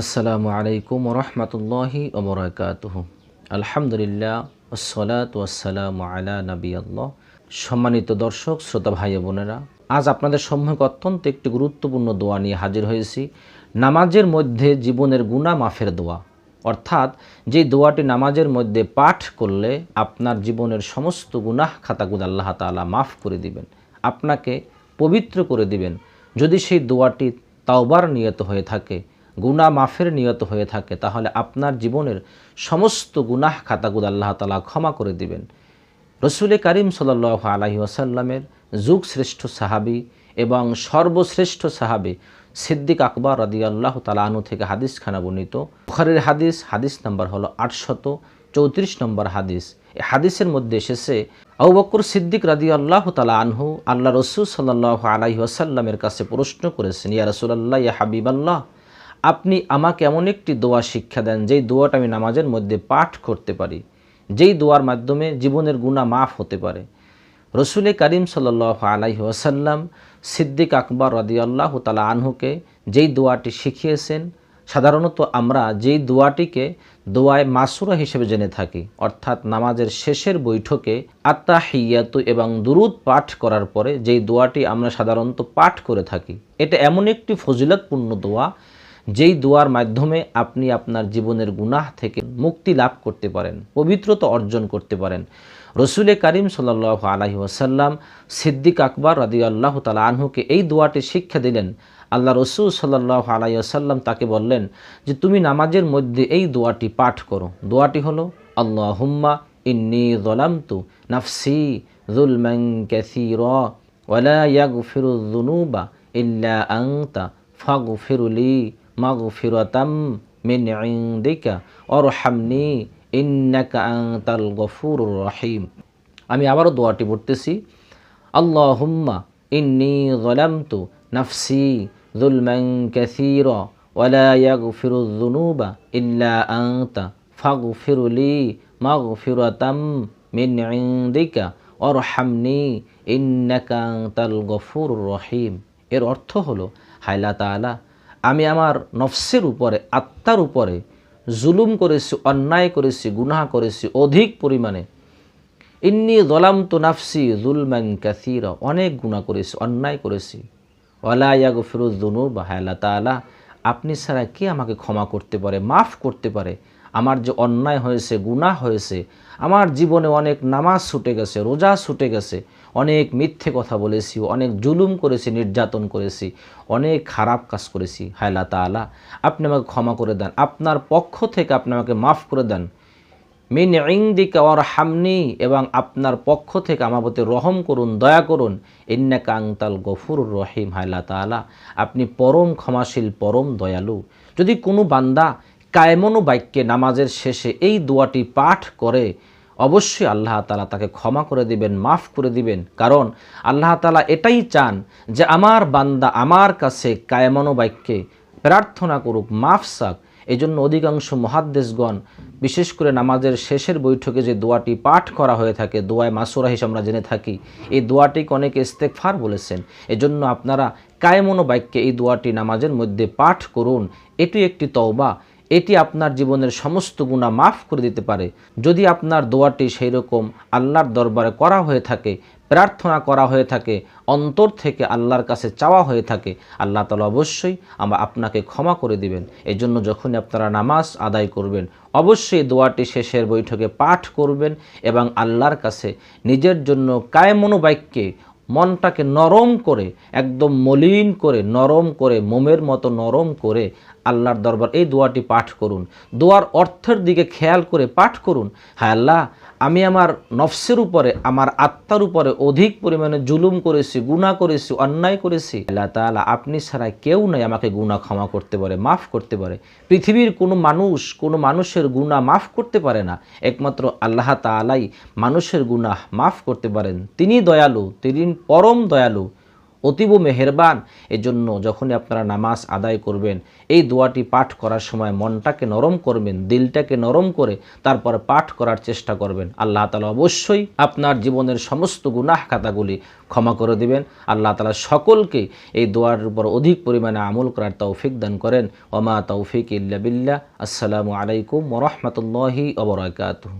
আসসালামু আলাইকুম রহমতুল্লাহি ওবরাকাতুহ আলহামদুলিল্লাহ ওসলাত ওয়াসালাম আলা নবী সম্মানিত দর্শক, শ্রোতা ভাই বোনেরা, আজ আপনাদের সম্মুখ অত্যন্ত একটি গুরুত্বপূর্ণ দোয়া নিয়ে হাজির হয়েছি। নামাজের মধ্যে জীবনের গুণা মাফের দোয়া। অর্থাৎ, যে দোয়াটি নামাজের মধ্যে পাঠ করলে আপনার জীবনের সমস্ত গুনাহ খাতাগুদ আল্লাহ তাআলা মাফ করে দিবেন, আপনাকে পবিত্র করে দিবেন। যদি সেই দোয়াটি তাওবার নিয়ত হয়ে থাকে গুনাহ মাফের নিয়ত হয়ে থাকে, তাহলে আপনার জীবনের সমস্ত গুনাহ খাতাগুদ আল্লাহ তাআলা ক্ষমা করে দিবেন। রসুলে করিম সাল আলাহি আসাল্লামের যুগ শ্রেষ্ঠ সাহাবি এবং সর্বশ্রেষ্ঠ সাহাবি সিদ্দিক আকবর রদি আল্লাহ তালানু থেকে হাদিস খানা বর্ণিত। বুখারের হাদিস হাদিস নাম্বার হলো আটশত চৌত্রিশ নম্বর হাদিস। এই হাদিসের মধ্যে এসেছে আউ বকর সিদ্দিক রাদি আল্লাহ তালা আনহু আল্লাহ রসুল সাল্লাহ আলাহি আসাল্লামের কাছে প্রশ্ন করেছেন, ইয়া রসুল্লাহ ইয়া হাবিব আল্লাহ আপনি আমাকে এমন একটি দোয়া শিক্ষা দেন, যেই দোয়াটা আমি নামাজের মধ্যে পাঠ করতে পারি, যেই দোয়ার মাধ্যমে জীবনের গুণা মাফ হতে পারে। রসুলে করিম সাল আলাইহি ওয়াসাল্লাম সিদ্দিক আকবর রদিয়াল্লাহ তালা আনহুকে যেই দোয়াটি শিখিয়েছেন, সাধারণত আমরা যেই দোয়াটিকে দোয়ায় মাসুরা হিসেবে জেনে থাকি, অর্থাৎ নামাজের শেষের বৈঠকে আত্মা হিয়াতু এবং দুরুদ পাঠ করার পরে যেই দোয়াটি আমরা সাধারণত পাঠ করে থাকি। এটা এমন একটি ফজিলতপূর্ণ দোয়া যেই দোয়ার মাধ্যমে আপনি আপনার জীবনের গুনাহ থেকে মুক্তি লাভ করতে পারেন, পবিত্রতা অর্জন করতে পারেন। রসুলে করিম সাল আলহি ওসাল্লাম সিদ্দিক আকবর রাদি আল্লাহ তালা আনহুকে এই দোয়াটি শিক্ষা দিলেন। আল্লাহ রসুল সাল্লাহ আলাই আসাল্লাম তাকে বললেন যে, তুমি নামাজের মধ্যে এই দোয়াটি পাঠ করো। দোয়াটি হলো আল্লাহ হুম্মা ইন্নি জলামতু নাফসি জুলমাং ক্যাসির ওয়ালা ইয়াগফিরু যুনুবা ইল্লা আংতা ফাগফিরুলি মাগফিরাতাম মিন ইনদিকা, অরহামনি ইন্নাকা আনতাল গফুরুর রহিম। আমি আবারও দোয়াটি পড়তেছি, আল্লাহুম্মা ইন্নি যালামতু নাফসি যুলমান কাসীরা ওয়ালা ইয়াগফিরু যুনুবা ইল্লা আনতা ফাগফিরলি মাগফিরাতাম মিন ইনদিকা, অরহামনি ইন্নাকা আনতাল গফুরুর রহিম। এর অর্থ হলো হাইলা তাআলা আমি আমার নফসের উপরে, আত্মার উপরে জুলুম করেছি, অন্যায় করেছি, গুনাহ করেছি অধিক পরিমাণে। ইন্নি দলাম তো নাফসি জুলম্যাং ক্যাসির অনেক গুণা করেছি, অন্যায় করেছি। ফিরোজ দুনু বা হায়লা তালা আপনি ছাড়া কে আমাকে ক্ষমা করতে পারে, মাফ করতে পারে? আমার যে অন্যায় হয়েছে, গুনাহ হয়েছে, আমার জীবনে অনেক নামাজ ছুটে গেছে, রোজা ছুটে গেছে, অনেক মিথ্যে কথা বলেছি, অনেক জুলুম করেছি, নির্যাতন করেছি, অনেক খারাপ কাজ করেছি। হায়লা তালা আপনি আমাকে ক্ষমা করে দেন। আপনার পক্ষ থেকে আপনি আমাকে মাফ করে দেন। মিন ইংদিকা ওর হামনি এবং আপনার পক্ষ থেকে আমার প্রতি রহম করুন, দয়া করুন। ইন্না কাংতাল গফুর রহিম। হায়লা তালা আপনি পরম ক্ষমাশীল, পরম দয়ালু। যদি কোনো বান্দা কায়মনু বাক্যে নামাজের শেষে এই দোয়াটি পাঠ করে অবশ্যই আল্লাহ তালা তাকে ক্ষমা করে দিবেন, মাফ করে দিবেন। কারণ আল্লাহ তালা এটাই চান যে আমার বান্দা আমার কাছে কায়মনো বাক্যে প্রার্থনা করুক, মাফ সাক এই জন্য অধিকাংশ মহাদ্দেশগণ বিশেষ করে নামাজের শেষের বৈঠকে যে দোয়াটি পাঠ করা হয়ে থাকে, দোয়ায় মাসুরা হিসেবে আমরা জেনে থাকি, এই দোয়াটিকে অনেকে ইস্তেকফার বলেছেন। এজন্য আপনারা কায়মনো বাক্যে এই দোয়াটি নামাজের মধ্যে পাঠ করুন। এটি একটি তওবা। এটি আপনার জীবনের সমস্ত গুণা মাফ করে দিতে পারে। যদি আপনার দোয়াটি সেই রকম আল্লাহর দরবারে করা হয়ে থাকে, প্রার্থনা করা হয়ে থাকে, অন্তর থেকে আল্লাহর কাছে চাওয়া হয়ে থাকে, আল্লাহ তালা অবশ্যই আমরা আপনাকে ক্ষমা করে দিবেন। এই জন্য যখনই আপনারা নামাজ আদায় করবেন, অবশ্যই দোয়াটি শেষের বৈঠকে পাঠ করবেন এবং আল্লাহর কাছে নিজের জন্য কায়মনোবাক্যে মনটাকে নরম করে, একদম মলিন করে, নরম করে, মোমের মতো নরম করে আল্লাহর দরবার এই দোয়াটি পাঠ করুন। দোয়ার অর্থের দিকে খেয়াল করে পাঠ করুন। হ্যাঁ আল্লাহ, আমি আমার নফসের উপরে, আমার আত্মার উপরে অধিক পরিমাণে জুলুম করেছি গুণা করেছি, অন্যায় করেছি। আল্লাহ তালা আপনি ছাড়া কেউ নাই আমাকে গুণা ক্ষমা করতে পারে, মাফ করতে পারে। পৃথিবীর কোনো মানুষ, কোনো মানুষের গুণা মাফ করতে পারে না। একমাত্র আল্লাহ তালাই মানুষের গুণা মাফ করতে পারেন। তিনি দয়ালু, তিনি পরম দয়ালু। অতীব মেহেরবান। এজন্য যখনই আপনারা নামাজ আদায় করবেন, এই দোয়াটি পাঠ করার সময় মনটাকে নরম করবেন, দিলটাকে নরম করে তারপর পাঠ করার চেষ্টা করবেন। আল্লাহ তালা অবশ্যই আপনার জীবনের সমস্ত গুনাহ খাতাগুলি ক্ষমা করে দিবেন। আল্লাহ তালা সকলকে এই দোয়ার উপর অধিক পরিমাণে আমল করার তৌফিক দান করেন। ওমা তৌফিক ইল্লা বিল্লাহ। আসসালামু আলাইকুম ওরহমতুল্লাহি ওবরাকাতুহ